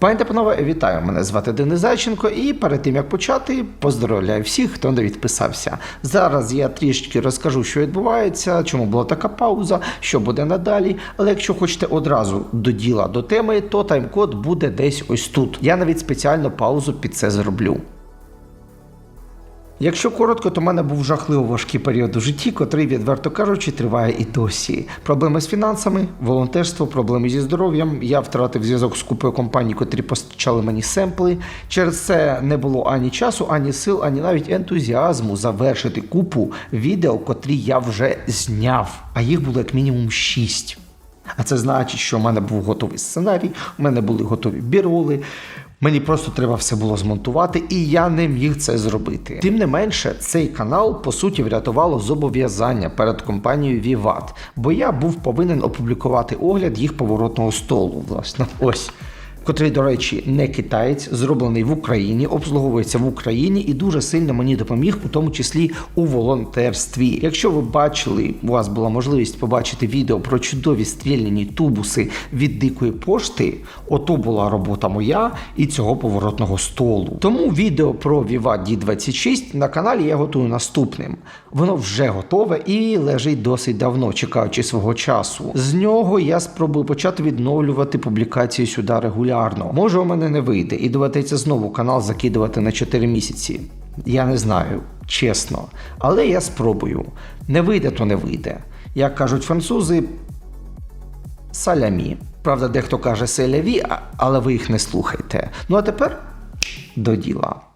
Пані та панове, вітаю! Мене звати Денис Зайченко, і перед тим як почати, поздоровляю всіх, хто не відписався. Зараз я трішки розкажу, що відбувається, чому була така пауза, що буде надалі. Але якщо хочете одразу до діла до теми, то тайм-код буде десь ось тут. Я навіть спеціально паузу під це зроблю. Якщо коротко, то в мене був жахливо важкий період у житті, котрий, відверто кажучи, триває і досі. Проблеми з фінансами, волонтерство, проблеми зі здоров'ям. Я втратив зв'язок з купою компаній, котрі постачали мені семпли. Через це не було ані часу, ані сил, ані навіть ентузіазму завершити купу відео, котрі я вже зняв. А їх було як мінімум шість. А це значить, що в мене був готовий сценарій, у мене були готові біроли. Мені просто треба все було змонтувати, і я не міг це зробити. Тим не менше, цей канал по суті врятувало зобов'язання перед компанією Vivat, бо я був повинен опублікувати огляд їх поворотного столу. Власне, ось. Котрий, до речі, не китаєць, зроблений в Україні, обслуговується в Україні і дуже сильно мені допоміг, у тому числі у волонтерстві. Якщо ви бачили, у вас була можливість побачити відео про чудові стріляні тубуси від дикої пошти, ото була робота моя і цього поворотного столу. Тому відео про Viva D26 на каналі я готую наступним. Воно вже готове і лежить досить давно, чекаючи свого часу. З нього я спробую почати відновлювати публікації сюди регулярно. Може, у мене не вийде, і доведеться знову канал закидувати на 4 місяці. Я не знаю, чесно. Але я спробую. Не вийде, то не вийде. Як кажуть французи, салямі. Правда, дехто каже селяві, але ви їх не слухайте. Ну а тепер до діла.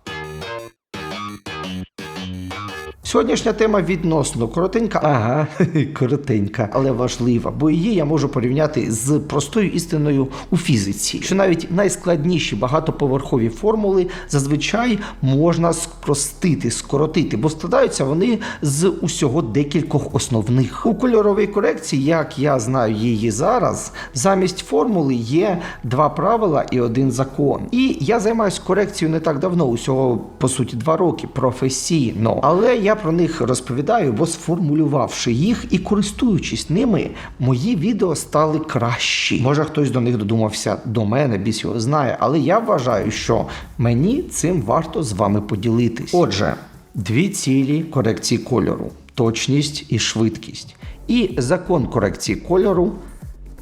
Сьогоднішня тема відносно коротенька, ага, коротенька, але важлива, бо її я можу порівняти з простою істиною у фізиці, що навіть найскладніші багатоповерхові формули зазвичай можна спростити, скоротити, бо складаються вони з усього декількох основних. У кольоровій корекції, як я знаю її зараз, замість формули є два правила і один закон. І я займаюся корекцією не так давно, усього по суті два роки професійно. Але я про них розповідаю, бо сформулювавши їх і користуючись ними, мої відео стали кращі. Може, хтось до них додумався до мене, біс його знає, але я вважаю, що мені цим варто з вами поділитись. Отже, дві цілі корекції кольору: точність і швидкість. І закон корекції кольору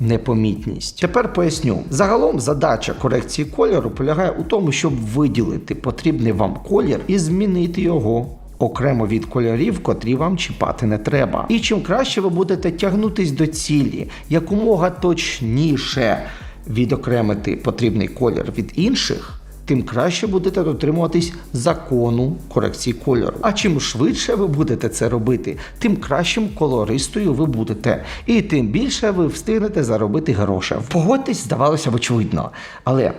непомітність. Тепер поясню. Загалом задача корекції кольору полягає у тому, щоб виділити потрібний вам колір і змінити його. Окремо від кольорів, котрі вам чіпати не треба. І чим краще ви будете тягнутись до цілі, якомога точніше відокремити потрібний колір від інших, тим краще будете дотримуватись закону корекції кольору. А чим швидше ви будете це робити, тим кращим колористою ви будете, і тим більше ви встигнете заробити грошей. Погодьтесь, здавалося б, очевидно. Але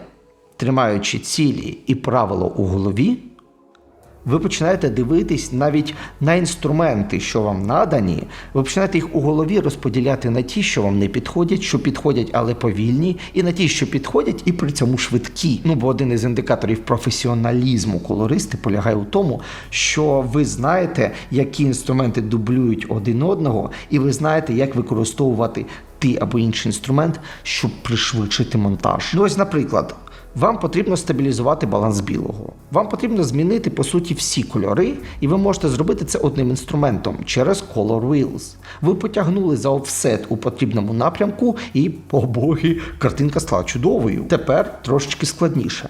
тримаючи цілі і правила у голові, ви починаєте дивитись навіть на інструменти, що вам надані. Ви починаєте їх у голові розподіляти на ті, що вам не підходять, що підходять, але повільні, і на ті, що підходять, і при цьому швидкі. Ну бо один із індикаторів професіоналізму колористи полягає у тому, що ви знаєте, які інструменти дублюють один одного, і ви знаєте, як використовувати той або інший інструмент, щоб пришвидшити монтаж. Ну ось, наприклад. Вам потрібно стабілізувати баланс білого. Вам потрібно змінити по суті всі кольори, і ви можете зробити це одним інструментом через Color Wheels. Ви потягнули за офсет у потрібному напрямку, і, о боги, картинка стала чудовою. Тепер трошечки складніше.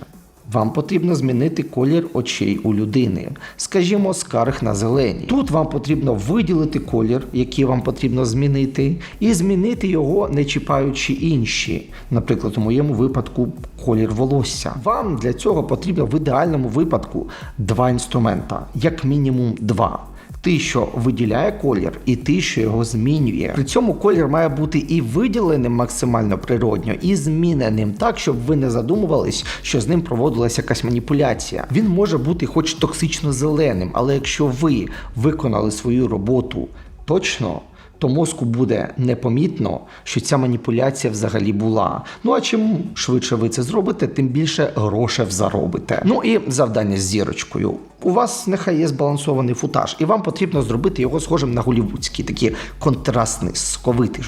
Вам потрібно змінити колір очей у людини, скажімо, скарг на зелені. Тут вам потрібно виділити колір, який вам потрібно змінити, і змінити його, не чіпаючи інші. Наприклад, у моєму випадку колір волосся. Вам для цього потрібно в ідеальному випадку два інструмента, як мінімум два. Ти, що виділяє колір, і ти, що його змінює. При цьому колір має бути і виділеним максимально природньо, і зміненим так, щоб ви не задумувались, що з ним проводилася якась маніпуляція. Він може бути хоч токсично зеленим, але якщо ви виконали свою роботу точно. То мозку буде непомітно, що ця маніпуляція взагалі була. Ну а чим швидше ви це зробите, тим більше грошей заробите. Ну і завдання з зірочкою. У вас нехай є збалансований футаж, і вам потрібно зробити його схожим на голівудський, такий контрастний, сковитий.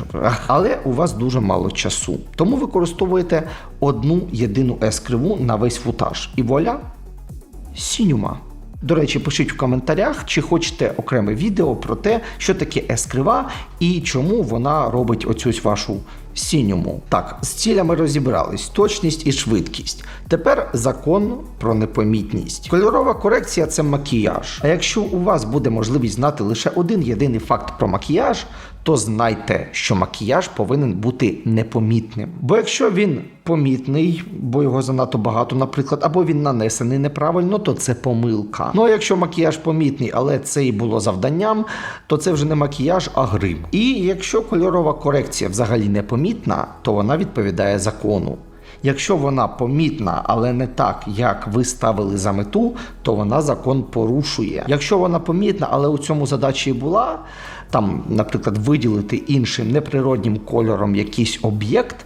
Але у вас дуже мало часу. Тому використовуєте одну єдину ескриву на весь футаж. І вуаля, сінюма. До речі, пишіть в коментарях, чи хочете окреме відео про те, що таке ескрива і чому вона робить оцю вашу сіньому. Так, з цілями розібрались, точність і швидкість. Тепер закон про непомітність. Кольорова корекція це макіяж. А якщо у вас буде можливість знати лише один єдиний факт про макіяж, то знайте, що макіяж повинен бути непомітним. Бо якщо він помітний, бо його занадто багато, наприклад, або він нанесений неправильно, то це помилка. Ну а якщо макіяж помітний, але це і було завданням, то це вже не макіяж, а грим. І якщо кольорова корекція взагалі не помітна, то вона відповідає закону. Якщо вона помітна, але не так, як ви ставили за мету, то вона закон порушує. Якщо вона помітна, але у цьому задачі і була, там, наприклад, виділити іншим неприроднім кольором якийсь об'єкт,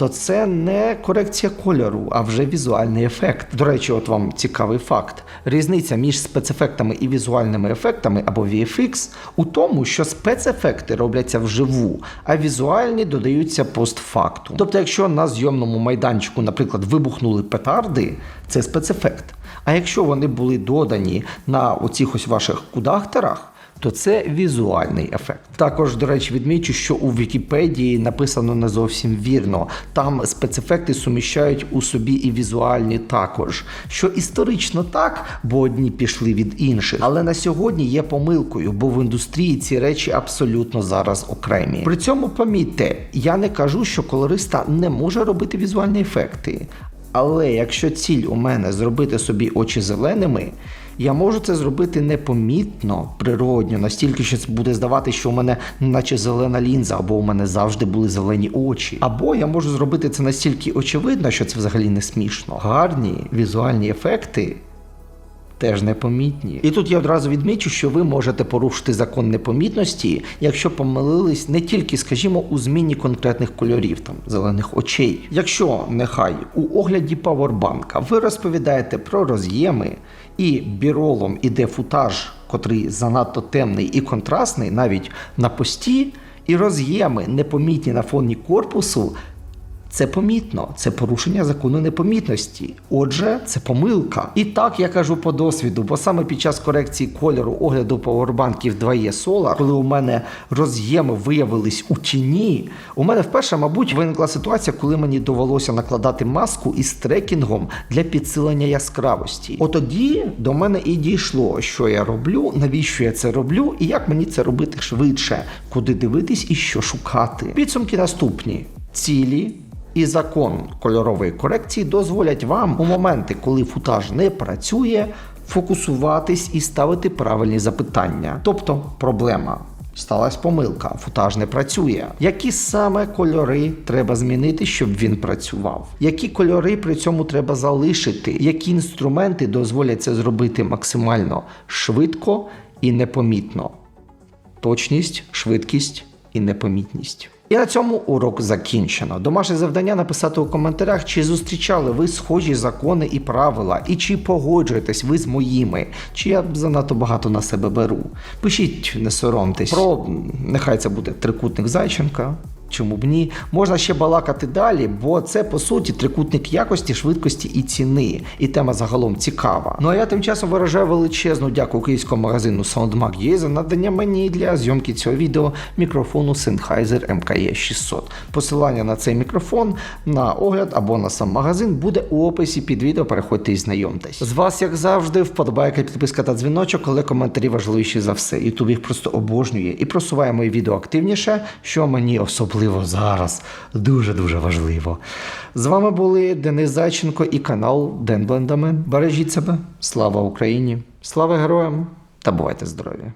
то це не корекція кольору, а вже візуальний ефект. До речі, от вам цікавий факт. Різниця між спецефектами і візуальними ефектами або VFX у тому, що спецефекти робляться вживу, а візуальні додаються постфактум. Тобто, якщо на зйомному майданчику, наприклад, вибухнули петарди, це спецефект. А якщо вони були додані на оцих ось ваших кудахтерах, то це візуальний ефект. Також, до речі, відмічу, що у Вікіпедії написано не зовсім вірно. Там спецефекти суміщають у собі і візуальні також. Що історично так, бо одні пішли від інших. Але на сьогодні є помилкою, бо в індустрії ці речі абсолютно зараз окремі. При цьому помітьте, я не кажу, що колориста не може робити візуальні ефекти. Але якщо ціль у мене зробити собі очі зеленими, я можу це зробити непомітно, природньо, настільки, що це буде здавати, що у мене наче зелена лінза, або у мене завжди були зелені очі. Або я можу зробити це настільки очевидно, що це взагалі не смішно. Гарні візуальні ефекти. Теж непомітні. І тут я одразу відмічу, що ви можете порушити закон непомітності, якщо помилились не тільки, скажімо, у зміні конкретних кольорів, там зелених очей. Якщо нехай у огляді павербанка ви розповідаєте про роз'єми, і біролом іде футаж, котрий занадто темний і контрастний, навіть на пості, і роз'єми непомітні на фоні корпусу. Це помітно, це порушення закону непомітності. Отже, це помилка. І так я кажу по досвіду, бо саме під час корекції кольору огляду павербанків 2E Solar, коли у мене роз'єми виявились у тіні, у мене вперше, мабуть, виникла ситуація, коли мені довелося накладати маску із трекінгом для підсилення яскравості. От тоді до мене і дійшло, що я роблю, навіщо я це роблю, і як мені це робити швидше, куди дивитись і що шукати. Підсумки наступні: цілі. І закон кольорової корекції дозволять вам у моменти, коли футаж не працює, фокусуватись і ставити правильні запитання. Тобто проблема. Сталась помилка, футаж не працює. Які саме кольори треба змінити, щоб він працював? Які кольори при цьому треба залишити? Які інструменти дозволять це зробити максимально швидко і непомітно? Точність, швидкість і непомітність. І на цьому урок закінчено. Домашнє завдання написати у коментарях, чи зустрічали ви схожі закони і правила, і чи погоджуєтесь ви з моїми, чи я занадто багато на себе беру. Пишіть, не соромтесь. Про нехай це буде трикутник Зайченка. Чому б ні? Можна ще балакати далі, бо це по суті трикутник якості, швидкості і ціни. І тема загалом цікава. Ну а я тим часом виражаю величезну дяку київському магазину SoundMag.ua за надання мені для зйомки цього відео мікрофону Sennheiser MKE 600. Посилання на цей мікрофон, на огляд або на сам магазин буде у описі під відео. Переходьте і знайомтесь. З вас, як завжди, вподобайка, підписка та дзвіночок, але коментарі важливіші за все. Ютуб їх просто обожнює і просуває мої відео активніше, що мені особливо зараз дуже-дуже важливо. З вами були Денис Зайченко і канал Ден Блендами. Бережіть себе. Слава Україні! Слава героям та бувайте здорові!